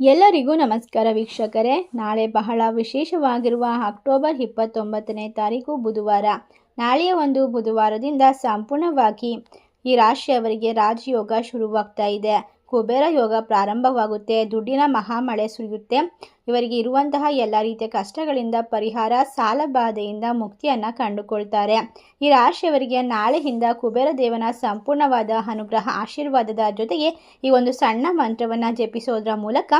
ಎಲ್ಲರಿಗೂ ನಮಸ್ಕಾರ ವೀಕ್ಷಕರೇ. ನಾಳೆ ಬಹಳ ವಿಶೇಷವಾಗಿರುವ ಅಕ್ಟೋಬರ್ ಇಪ್ಪತ್ತೊಂಬತ್ತನೇ ತಾರೀಕು ಬುಧವಾರ. ನಾಳೆಯ ಒಂದು ಬುಧವಾರದಿಂದ ಸಂಪೂರ್ಣವಾಗಿ ಈ ರಾಶಿಯವರಿಗೆ ರಾಜಯೋಗ ಶುರುವಾಗ್ತಾ ಇದೆ. ಕುಬೇರ ಯೋಗ ಪ್ರಾರಂಭವಾಗುತ್ತೆ, ದುಡ್ಡಿನ ಮಹಾಮಳೆ ಸುರಿಯುತ್ತೆ. ಇವರಿಗೆ ಇರುವಂತಹ ಎಲ್ಲ ರೀತಿಯ ಕಷ್ಟಗಳಿಂದ ಪರಿಹಾರ, ಸಾಲ ಬಾಧೆಯಿಂದ ಮುಕ್ತಿಯನ್ನು ಕಂಡುಕೊಳ್ತಾರೆ. ಈ ರಾಶಿಯವರಿಗೆ ನಾಳೆಯಿಂದ ಕುಬೇರ ದೇವನ ಸಂಪೂರ್ಣವಾದ ಅನುಗ್ರಹ, ಆಶೀರ್ವಾದದ ಜೊತೆಗೆ ಈ ಒಂದು ಸಣ್ಣ ಮಂತ್ರವನ್ನು ಜಪಿಸೋದ್ರ ಮೂಲಕ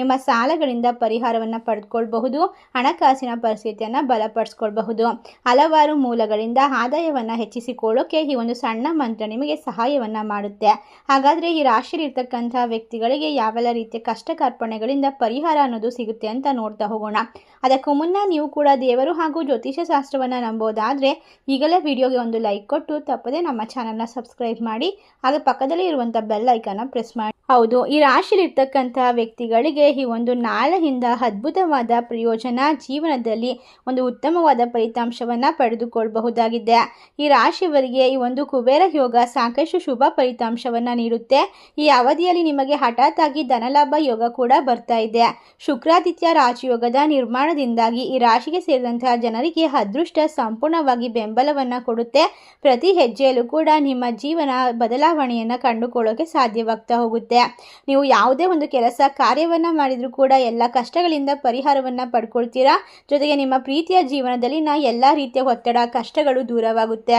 ನಿಮ್ಮ ಸಾಲಗಳಿಂದ ಪರಿಹಾರವನ್ನು ಪಡೆದುಕೊಳ್ಬಹುದು, ಹಣಕಾಸಿನ ಪರಿಸ್ಥಿತಿಯನ್ನು ಬಲಪಡಿಸ್ಕೊಳ್ಬಹುದು. ಹಲವಾರು ಮೂಲಗಳಿಂದ ಆದಾಯವನ್ನು ಹೆಚ್ಚಿಸಿಕೊಳ್ಳೋಕೆ ಈ ಒಂದು ಸಣ್ಣ ಮಂತ್ರ ನಿಮಗೆ ಸಹಾಯವನ್ನು ಮಾಡುತ್ತೆ. ಹಾಗಾದರೆ ಈ ರಾಶಿಯಲ್ಲಿರ್ತಕ್ಕಂಥ ವ್ಯಕ್ತಿಗಳಿಗೆ ಯಾವೆಲ್ಲ ರೀತಿಯ ಕಷ್ಟ ಕಾರ್ಪಣೆಗಳಿಂದ ಪರಿಹಾರ ಅನ್ನೋದು ಸಿಗುತ್ತೆ ಅಂತ ನೋಡ್ತಾ ಹೋಗೋಣ. ಅದಕ್ಕೂ ಮುನ್ನ ನೀವು ಕೂಡ ದೇವರು ಹಾಗೂ ಜ್ಯೋತಿಷ್ಯ ಶಾಸ್ತ್ರವನ್ನು ನಂಬೋದಾದರೆ ಈಗಲೇ ವಿಡಿಯೋಗೆ ಒಂದು ಲೈಕ್ ಕೊಟ್ಟು ತಪ್ಪದೆ ನಮ್ಮ ಚಾನಲ್ನ ಸಬ್ಸ್ಕ್ರೈಬ್ ಮಾಡಿ, ಹಾಗೆ ಪಕ್ಕದಲ್ಲಿ ಇರುವಂಥ ಬೆಲ್ ಐಕನ್ನ ಪ್ರೆಸ್ ಮಾಡಿ. ಹೌದು, ಈ ರಾಶಿಲಿರ್ತಕ್ಕಂಥ ವ್ಯಕ್ತಿಗಳಿಗೆ ಈ ಒಂದು ನಾಳೆಯಿಂದ ಅದ್ಭುತವಾದ ಪ್ರಯೋಜನ ಜೀವನದಲ್ಲಿ ಒಂದು ಉತ್ತಮವಾದ ಫಲಿತಾಂಶವನ್ನು ಪಡೆದುಕೊಳ್ಳಬಹುದಾಗಿದೆ ಈ ರಾಶಿಯವರಿಗೆ ಈ ಒಂದು ಕುಬೇರ ಯೋಗ ಸಾಕಷ್ಟು ಶುಭ ಫಲಿತಾಂಶವನ್ನು ನೀಡುತ್ತೆ. ಈ ಅವಧಿಯಲ್ಲಿ ನಿಮಗೆ ಹಠಾತ್ ಆಗಿ ಧನಲಾಭ ಯೋಗ ಕೂಡ ಬರ್ತಾ ಇದೆ. ಶುಕ್ರಾದಿತ್ಯ ರಾಜಯೋಗದ ನಿರ್ಮಾಣದಿಂದಾಗಿ ಈ ರಾಶಿಗೆ ಸೇರಿದಂತಹ ಜನರಿಗೆ ಅದೃಷ್ಟ ಸಂಪೂರ್ಣವಾಗಿ ಬೆಂಬಲವನ್ನು ಕೊಡುತ್ತೆ. ಪ್ರತಿ ಹೆಜ್ಜೆಯಲ್ಲೂ ಕೂಡ ನಿಮ್ಮ ಜೀವನ ಬದಲಾವಣೆಯನ್ನು ಕಂಡುಕೊಳ್ಳೋಕೆ ಸಾಧ್ಯವಾಗ್ತಾ ಹೋಗುತ್ತೆ. ನೀವು ಯಾವುದೇ ಒಂದು ಕೆಲಸ, ಕಾರ್ಯವನ್ನು ಮಾಡಿದರೂ ಕೂಡ ಎಲ್ಲ ಕಷ್ಟಗಳಿಂದ ಪರಿಹಾರವನ್ನು ಪಡ್ಕೊಳ್ತೀರಾ? ಜೊತೆಗೆ ನಿಮ್ಮ ಪ್ರೀತಿಯ ಜೀವನದಲ್ಲಿನ ಎಲ್ಲ ರೀತಿಯ ಒತ್ತಡ, ಕಷ್ಟಗಳು ದೂರವಾಗುತ್ತೆ.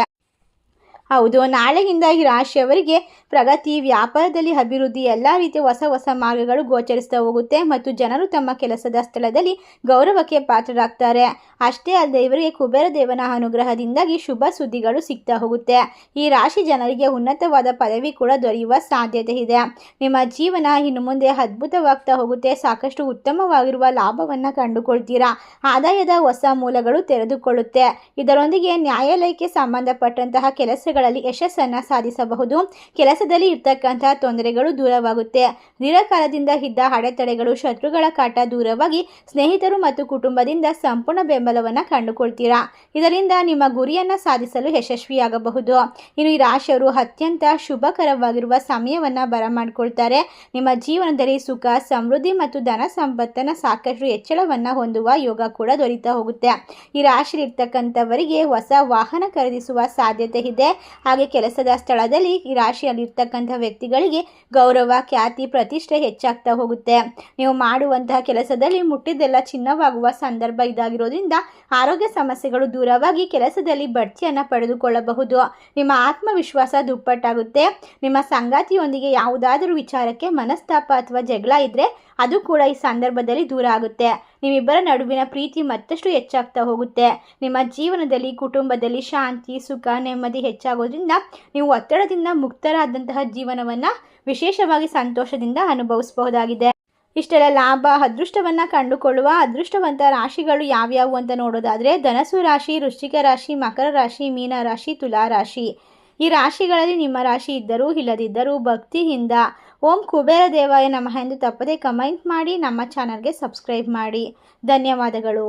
ಹೌದು ನಾಳೆಯಿಂದ ಈ ರಾಶಿಯವರಿಗೆ ಪ್ರಗತಿ, ವ್ಯಾಪಾರದಲ್ಲಿ ಅಭಿವೃದ್ಧಿ, ಎಲ್ಲ ರೀತಿಯ ಹೊಸ ಹೊಸ ಮಾರ್ಗಗಳು ಗೋಚರಿಸ್ತಾ ಹೋಗುತ್ತೆ ಮತ್ತು ಜನರು ತಮ್ಮ ಕೆಲಸದ ಸ್ಥಳದಲ್ಲಿ ಗೌರವಕ್ಕೆ ಪಾತ್ರರಾಗ್ತಾರೆ. ಅಷ್ಟೇ ಅಲ್ಲದೆ ಇವರಿಗೆ ಕುಬೇರ ದೇವನ ಅನುಗ್ರಹದಿಂದಾಗಿ ಶುಭ ಸುದ್ದಿಗಳು ಸಿಗ್ತಾ ಹೋಗುತ್ತೆ. ಈ ರಾಶಿ ಜನರಿಗೆ ಉನ್ನತವಾದ ಪದವಿ ಕೂಡ ದೊರೆಯುವ ಸಾಧ್ಯತೆ ಇದೆ. ನಿಮ್ಮ ಜೀವನ ಇನ್ನು ಮುಂದೆ ಅದ್ಭುತವಾಗ್ತಾ ಹೋಗುತ್ತೆ. ಸಾಕಷ್ಟು ಉತ್ತಮವಾಗಿರುವ ಲಾಭವನ್ನು ಕಂಡುಕೊಳ್ತೀರಾ? ಆದಾಯದ ಹೊಸ ಮೂಲಗಳು ತೆರೆದುಕೊಳ್ಳುತ್ತೆ. ಇದರೊಂದಿಗೆ ನ್ಯಾಯಾಲಯಕ್ಕೆ ಸಂಬಂಧಪಟ್ಟಂತಹ ಕೆಲಸಗಳಲ್ಲಿ ಯಶಸ್ಸನ್ನು ಸಾಧಿಸಬಹುದು. ಕೆಲಸದಲ್ಲಿ ಇರ್ತಕ್ಕಂತಹ ತೊಂದರೆಗಳು ದೂರವಾಗುತ್ತೆ. ದೀರ್ಘಕಾಲದಿಂದ ಇದ್ದ ಅಡೆತಡೆಗಳು ಶತ್ರುಗಳ ಕಾಟ ದೂರವಾಗಿ ಸ್ನೇಹಿತರು ಮತ್ತು ಕುಟುಂಬದಿಂದ ಸಂಪೂರ್ಣ ಬೆಂಬಲವನ್ನು ಕಂಡುಕೊಳ್ತೀರಾ? ಇದರಿಂದ ನಿಮ್ಮ ಗುರಿಯನ್ನು ಸಾಧಿಸಲು ಯಶಸ್ವಿಯಾಗಬಹುದು. ಇನ್ನು ಈ ರಾಶಿಯವರು ಅತ್ಯಂತ ಶುಭಕರವಾಗಿರುವ ಸಮಯವನ್ನು ಬರಮಾಡಿಕೊಳ್ತಾರೆ. ನಿಮ್ಮ ಜೀವನದಲ್ಲಿ ಸುಖ, ಸಮೃದ್ಧಿ ಮತ್ತು ಧನ ಸಂಪತ್ತನ ಸಾಕಷ್ಟು ಹೆಚ್ಚಳವನ್ನು ಹೊಂದುವ ಯೋಗ ಕೂಡ ದೊರೀತಾ ಹೋಗುತ್ತೆ. ಈ ರಾಶಿಯಲ್ಲಿರ್ತಕ್ಕಂಥವರಿಗೆ ಹೊಸ ವಾಹನ ಖರೀದಿಸುವ ಸಾಧ್ಯತೆ ಇದೆ. ಹಾಗೆ ಕೆಲಸದ ಸ್ಥಳದಲ್ಲಿ ಈ ರಾಶಿಯಲ್ಲಿರ್ತಕ್ಕಂಥ ವ್ಯಕ್ತಿಗಳಿಗೆ ಗೌರವ, ಖ್ಯಾತಿ, ಪ್ರತಿಷ್ಠೆ ಹೆಚ್ಚಾಗ್ತಾ ಹೋಗುತ್ತೆ. ನೀವು ಮಾಡುವಂತಹ ಕೆಲಸದಲ್ಲಿ ಮುಟ್ಟಿದ್ದೆಲ್ಲ ಚಿನ್ನವಾಗುವ ಸಂದರ್ಭ ಇದಾಗಿರೋದ್ರಿಂದ ಆರೋಗ್ಯ ಸಮಸ್ಯೆಗಳು ದೂರವಾಗಿ ಕೆಲಸದಲ್ಲಿ ಬಡ್ತಿಯನ್ನು ಪಡೆದುಕೊಳ್ಳಬಹುದು. ನಿಮ್ಮ ಆತ್ಮವಿಶ್ವಾಸ ದುಪ್ಪಟ್ಟಾಗುತ್ತೆ. ನಿಮ್ಮ ಸಂಗಾತಿಯೊಂದಿಗೆ ಯಾವುದಾದರೂ ವಿಚಾರಕ್ಕೆ ಮನಸ್ತಾಪ ಅಥವಾ ಜಗಳ ಇದ್ದರೆ ಅದು ಕೂಡ ಈ ಸಂದರ್ಭದಲ್ಲಿ ದೂರ ಆಗುತ್ತೆ. ನಿಮ್ಮಿಬ್ಬರ ನಡುವಿನ ಪ್ರೀತಿ ಮತ್ತಷ್ಟು ಹೆಚ್ಚಾಗ್ತಾ ಹೋಗುತ್ತೆ. ನಿಮ್ಮ ಜೀವನದಲ್ಲಿ, ಕುಟುಂಬದಲ್ಲಿ ಶಾಂತಿ, ಸುಖ, ನೆಮ್ಮದಿ ಹೆಚ್ಚಾಗೋದ್ರಿಂದ ನೀವು ಒತ್ತಡದಿಂದ ಮುಕ್ತರಾದಂತಹ ಜೀವನವನ್ನು ವಿಶೇಷವಾಗಿ ಸಂತೋಷದಿಂದ ಅನುಭವಿಸಬಹುದಾಗಿದೆ. ಇಷ್ಟೆಲ್ಲ ಲಾಭ, ಅದೃಷ್ಟವನ್ನು ಕಂಡುಕೊಳ್ಳುವ ಅದೃಷ್ಟವಂತ ರಾಶಿಗಳು ಯಾವ್ಯಾವು ಅಂತ ನೋಡೋದಾದರೆ ಧನಸು ರಾಶಿ, ವೃಶ್ಚಿಕ ರಾಶಿ, ಮಕರ ರಾಶಿ, ಮೀನ ರಾಶಿ, ತುಲಾ ರಾಶಿ. ಈ ರಾಶಿಗಳಲ್ಲಿ ನಿಮ್ಮ ರಾಶಿ ಇದ್ದರೂ, ಇಲ್ಲದಿದ್ದರೂ ಭಕ್ತಿಯಿಂದ ಓಂ ಕುಬೇರ ದೇವಾಯ ನಮಃ ಎಂದು ತಪ್ಪದೆ ಕಮೆಂಟ್ ಮಾಡಿ ನಮ್ಮ ಚಾನಲ್ಗೆ ಸಬ್ಸ್ಕ್ರೈಬ್ ಮಾಡಿ. ಧನ್ಯವಾದಗಳು.